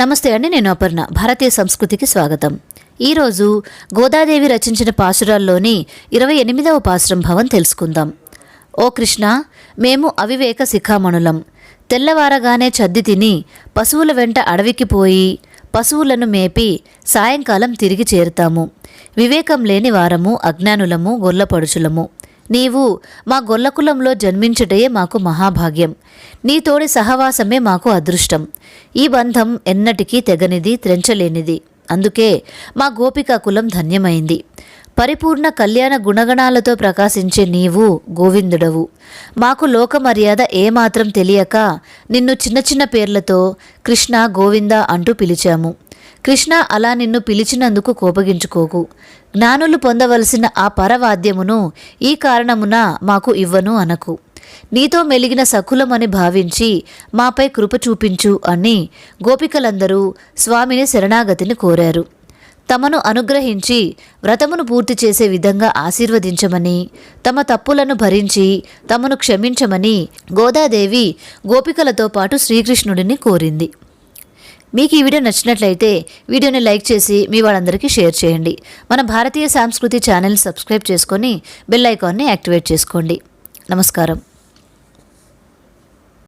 నమస్తే అండి నేను అపర్ణ. భారతీయ సంస్కృతికి స్వాగతం. ఈరోజు గోదాదేవి రచించిన పాసురాల్లోని ఇరవై ఎనిమిదవ పాసురం తెలుసుకుందాం. ఓ కృష్ణ మేము అవివేక శిఖామణులం. తెల్లవారగానే చద్ది తిని పశువుల వెంట అడవికి పోయి పశువులను మేపి సాయంకాలం తిరిగి చేరుతాము. వివేకం లేని వారము అజ్ఞానులము గొల్లపడుచులము. నీవు మా గొల్లకులంలో జన్మించుటయే మాకు మహాభాగ్యం. నీ తోడి సహవాసమే మాకు అదృష్టం. ఈ బంధం ఎన్నటికీ తెగనిది త్రెంచలేనిది. అందుకే మా గోపికా కులం ధన్యమైంది. పరిపూర్ణ కళ్యాణ గుణగణాలతో ప్రకాశించే నీవు గోవిందుడవు. మాకు లోక మర్యాద ఏమాత్రం తెలియక నిన్ను చిన్న చిన్న పేర్లతో కృష్ణ గోవింద అంటూ పిలిచాము. కృష్ణ అలా నిన్ను పిలిచినందుకు కోపగించుకోకు. జ్ఞానులు పొందవలసిన ఆ పరవాద్యమును ఈ కారణమున మాకు ఇవ్వను అనకు. నీతో మెలిగిన సకులమని భావించి మాపై కృప చూపించు అని గోపికలందరూ స్వామిని శరణాగతిని కోరారు. తమను అనుగ్రహించి వ్రతమును పూర్తి చేసే విధంగా ఆశీర్వదించమని తమ తప్పులను భరించి తమను క్షమించమని గోదాదేవి గోపికలతో పాటు శ్రీకృష్ణుడిని కోరింది. మీకు ఈ వీడియో నచ్చినట్లయితే వీడియోని లైక్ చేసి మీ వాళ్ళందరికీ షేర్ చేయండి. మన భారతీయ సాంస్కృతి ఛానల్ సబ్స్క్రైబ్ చేసుకొని బెల్ ఐకాన్ని యాక్టివేట్ చేసుకోండి. నమస్కారం.